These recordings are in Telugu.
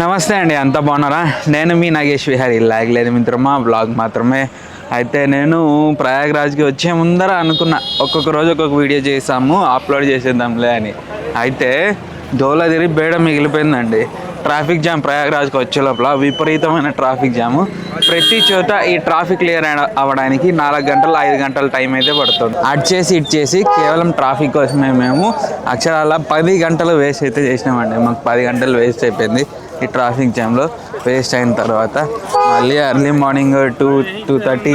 నమస్తే అండి అంతా బాగున్నారా? నేను మీ నాగేష్ విహారీ. లాగ్ మిత్రమా బ్లాగ్ మాత్రమే. అయితే నేను ప్రయాగ్రాజ్కి వచ్చే ముందర అనుకున్నా ఒక్కొక్క రోజు ఒక్కొక్క వీడియో చేసాము అప్లోడ్ చేసేద్దాంలే అని. అయితే డోలా తిరిగి బేడ మిగిలిపోయిందండి. ట్రాఫిక్ జామ్ ప్రయాగ్రాజ్కి వచ్చే లోపల విపరీతమైన ట్రాఫిక్ జాము. ప్రతి చోట ఈ ట్రాఫిక్ క్లియర్ అవ్వడానికి నాలుగు గంటలు ఐదు గంటల టైం అయితే పడుతుంది. అటు చేసి ఇటు చేసి కేవలం ట్రాఫిక్ కోసమే మేము అక్షరాల పది గంటలు వేస్ట్ అయితే చేసినామండి. మాకు పది గంటలు వేస్ట్ అయిపోయింది. ఈ ట్రాఫిక్ జామ్లో వేస్ట్ అయిన తర్వాత మళ్ళీ early morning two two thirty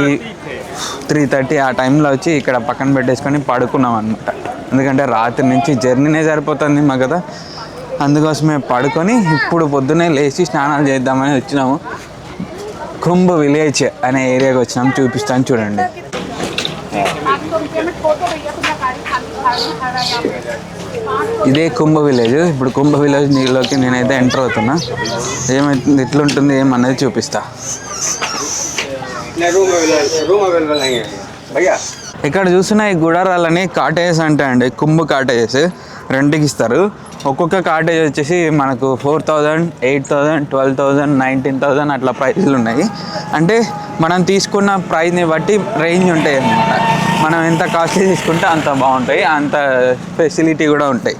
three thirty ఆ టైంలో వచ్చి ఇక్కడ పక్కన పెట్టేసుకొని పడుకున్నాం అనమాట ఎందుకంటే రాత్రి నుంచి జర్నీనే సరిపోతుంది మా కదా. అందుకోసమే పడుకొని ఇప్పుడు పొద్దున్నే లేచి స్నానాలు చేద్దామని వచ్చినాము. కుంభ విలేజ్ అనే ఏరియాకి వచ్చినాం. చూపిస్తాను చూడండి. ఇదే కుంభ విలేజ్ ఇప్పుడు కుంభ విలేజ్ నీళ్ళలోకి నేనైతే ఎంటర్ అవుతున్నా. ఏమైతుంది ఎట్లుంటుంది ఏమన్నది చూపిస్తా. ఇక్కడ చూసిన ఈ గుడారాలని కాటేజెస్ అంటే అండి కుంభ కాటేజెస్ రెంట్కి ఇస్తారు. ఒక్కొక్క కాటేజ్ వచ్చేసి మనకు four thousand eight thousand twelve thousand nineteen thousand అట్లా ప్రైజ్లు ఉన్నాయి. అంటే మనం తీసుకున్న ప్రైజ్ని బట్టి రేంజ్ ఉంటాయి అన్నమాట. మనం ఎంత కాస్ట్లీ తీసుకుంటే అంత బాగుంటాయి అంత ఫెసిలిటీ కూడా ఉంటాయి.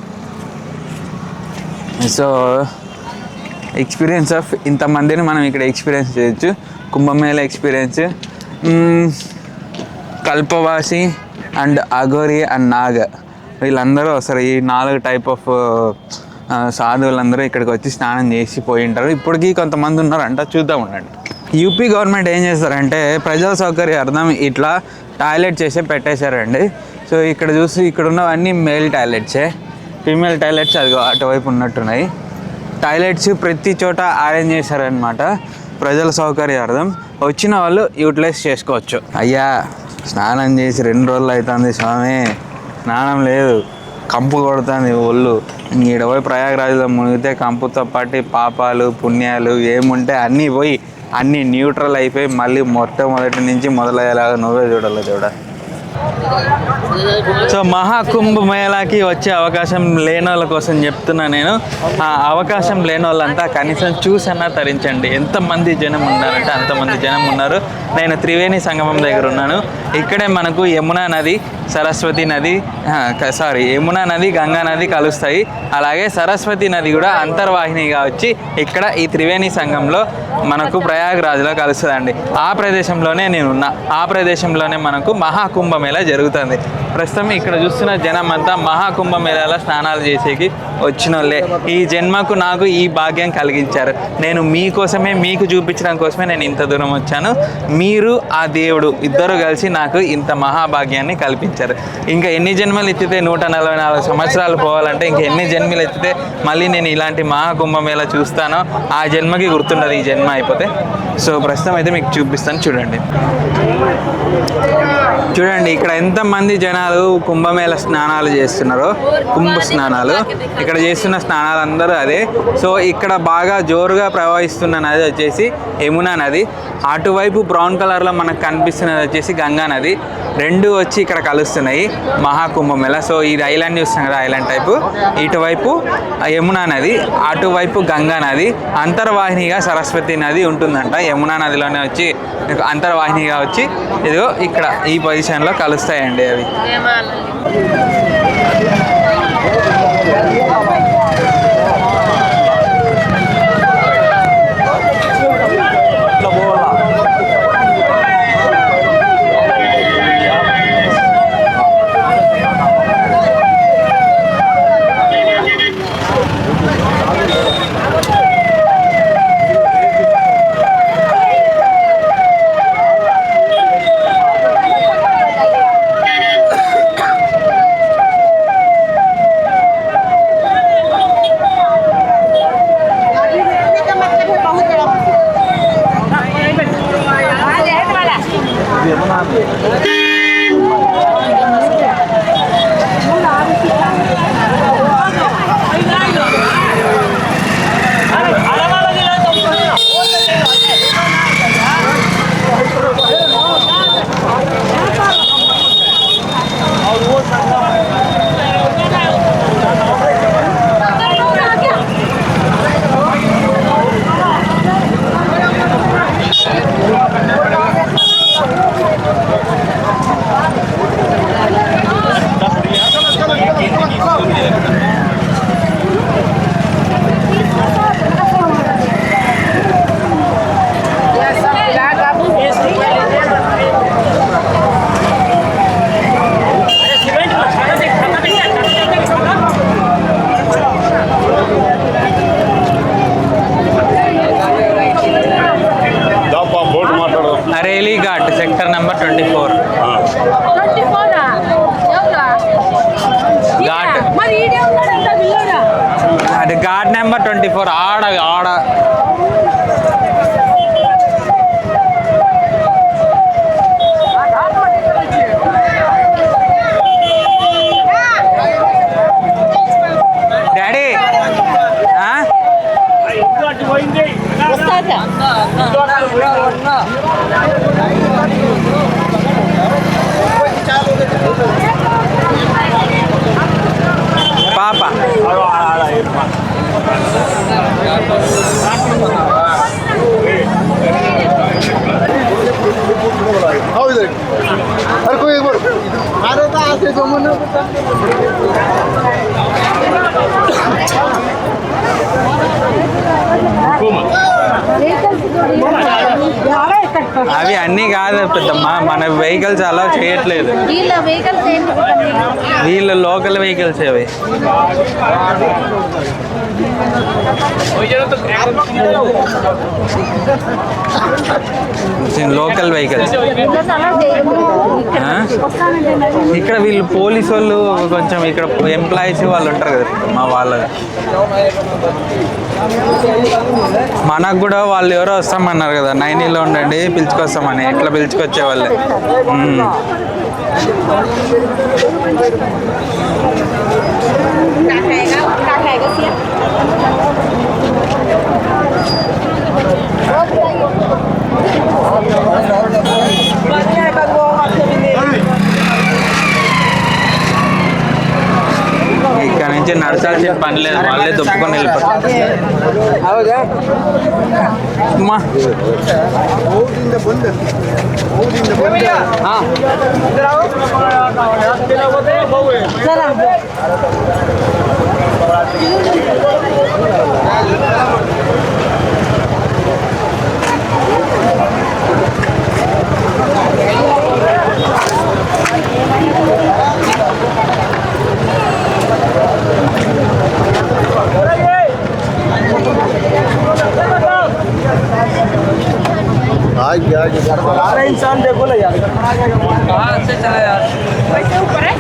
సో ఎక్స్పీరియన్స్ ఆఫ్ ఇంతమందిని మనం ఇక్కడ ఎక్స్పీరియన్స్ చేయొచ్చు. Kumbh Mela experience Kalpavasi and Aghori and Naga. వీళ్ళందరూ వస్తారు ఈ నాలుగు టైప్ ఆఫ్ సాధువులందరూ ఇక్కడికి వచ్చి స్నానం చేసి పోయి ఉంటారు. ఇప్పటికీ కొంతమంది ఉన్నారంట చూద్దాం ఉండండి. యూపీ గవర్నమెంట్ ఏం చేస్తారంటే ప్రజల సౌకర్యార్థం ఇట్లా టాయిలెట్ చేసి పెట్టేశారండి. సో ఇక్కడ చూసి ఇక్కడ ఉన్నవన్నీ మేల్ టాయిలెట్సే. ఫీమేల్ టాయిలెట్స్ అది అటువైపు ఉన్నట్టున్నాయి. టాయిలెట్స్ ప్రతి చోట అరేంజ్ చేశారనమాట ప్రజల సౌకర్యార్థం. వచ్చిన వాళ్ళు యూటిలైజ్ చేసుకోవచ్చు. అయ్యా స్నానం చేసి రెండు రోజులు అవుతుంది స్వామి. స్నానం లేదు. కంపు కొడుతుంది ఒళ్ళు. ఈడ పోయి ప్రయాగరాజులో మునిగితే కంపుతో పాటు పాపాలు పుణ్యాలు ఏముంటే అన్నీ పోయి అన్నీ న్యూట్రల్ అయిపోయి మళ్ళీ మొట్టమొదటి నుంచి మొదలయ్యేలాగా నువ్వే చూడాలి చూడ. సో మహాకుంభ మేళాకి వచ్చే అవకాశం లేని వాళ్ళ కోసం చెప్తున్నా నేను. ఆ అవకాశం లేని వాళ్ళంతా కనీసం చూసన్నా తరించండి. ఎంతమంది జనం ఉన్నారంటే అంతమంది జనం ఉన్నారు. నేను త్రివేణి సంగమం దగ్గర ఉన్నాను. ఇక్కడే మనకు యమునా నది సరస్వతి నది సారీ యమునా నది గంగా నది కలుస్తాయి. అలాగే సరస్వతి నది కూడా అంతర్వాహినిగా వచ్చి ఇక్కడ ఈ త్రివేణి సంఘంలో మనకు ప్రయాగరాజ్లో కలుస్తుందండి. ఆ ప్రదేశంలోనే నేనున్నా. ఆ ప్రదేశంలోనే మనకు మహాకుంభమేళ జరుగుతుంది. ప్రస్తుతం ఇక్కడ చూస్తున్న జనం అంతా మహాకుంభమేళాలో స్నానాలు చేసేకి వచ్చిన వాళ్ళే ఈ జన్మకు నాకు ఈ భాగ్యం కలిగించారు. నేను మీకోసమే మీకు చూపించడం కోసమే నేను ఇంత దూరం వచ్చాను. మీరు ఆ దేవుడు ఇద్దరు కలిసి నాకు ఇంత మహాభాగ్యాన్ని కల్పించారు. ఇంకా ఎన్ని జన్మలు ఎత్తితే నూట నలభై నాలుగు సంవత్సరాలు పోవాలంటే ఇంకా ఎన్ని జన్మలు ఎత్తితే మళ్ళీ నేను ఇలాంటి మహాకుంభమేళ చూస్తానో ఆ జన్మకి గుర్తుండదు ఈ జన్మ అయిపోతే. సో ప్రస్తుతం అయితే మీకు చూపిస్తాను చూడండి. చూడండి ఇక్కడ ఎంతమంది జనాలు కుంభమేళ స్నానాలు చేస్తున్నారు. కుంభ స్నానాలు. ఇక్కడ చేస్తున్న స్నానాలు అందరూ అదే. సో ఇక్కడ బాగా జోరుగా ప్రవహిస్తున్న నది వచ్చేసి యమునా నది. అటువైపు బ్రౌన్ కలర్లో మనకు కనిపిస్తున్నది వచ్చేసి గంగా నది. రెండు వచ్చి ఇక్కడ కలుస్తున్నాయి. మహాకుంభమేళ. సో ఇది ఐలాండ్ చూస్తాం కదా ఐలాండ్ టైపు. ఇటువైపు యమునా నది అటువైపు గంగా నది. అంతర్వాహినిగా సరస్వతి నది ఉంటుందంట. యమునా నదిలోనే వచ్చి అంతర్వాహినిగా వచ్చి ఇదిగో ఇక్కడ ఈ పొజిషన్లో కలుస్తాయండి అవి. ట్వంటీ ఫోర్ ఆడ ఆడ డాడీ ఆ? పాప আর কই একবার আরও তো আছে জমানো কোমা అవి అన్నీ కాదు పెద్దమ్మ. మన వెహికల్స్ అలా చేయట్లేదు. వీళ్ళ లోకల్ వెహికల్స్ అవి. లోకల్ వెహికల్స్ ఇక్కడ వీళ్ళు పోలీసు వాళ్ళు కొంచెం ఇక్కడ ఎంప్లాయీస్ వాళ్ళు ఉంటారు కదా మా వాళ్ళ మనకు కూడా వాళ్ళు ఎవరో వస్తామన్నారు కదా నైనీలో ఉండండి పిలుచుకొస్తామని ఎట్లా పిలుచుకొచ్చే వాళ్ళే Thank you. నుంచి నడచాల్సిన పని లేదు వాళ్ళే దుప్పుకొని వెళ్ళిపోతారు అమ్మా आगे इंसान देखो ना यार। से चला यार? वैसे ऊपर है।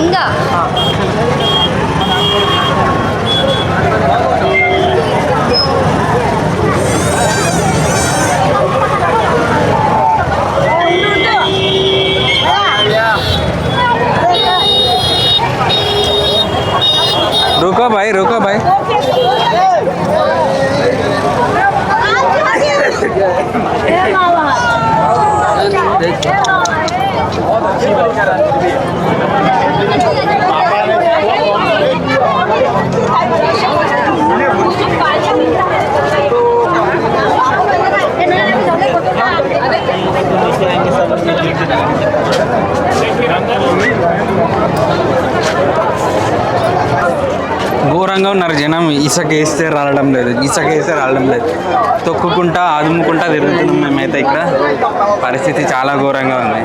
ఇంకా रुको ఘోరంగా జనం ఇసుక వేస్తే రావడం లేదు ఇసుక వేస్తే రావడం లేదు. తొక్కుకుంటా ఆదుముకుంటా తిరుగుతున్నాం మేమైతే ఇక్కడ. పరిస్థితి చాలా ఘోరంగా ఉంది.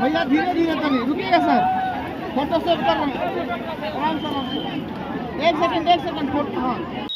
भैया, धीरे धीरे करिए। रुकिएगा, सर। फ़ोटो सेव कर रहे हैं। आराम से। एक सेकंड एक सेकंड फ़ोटो हाँ।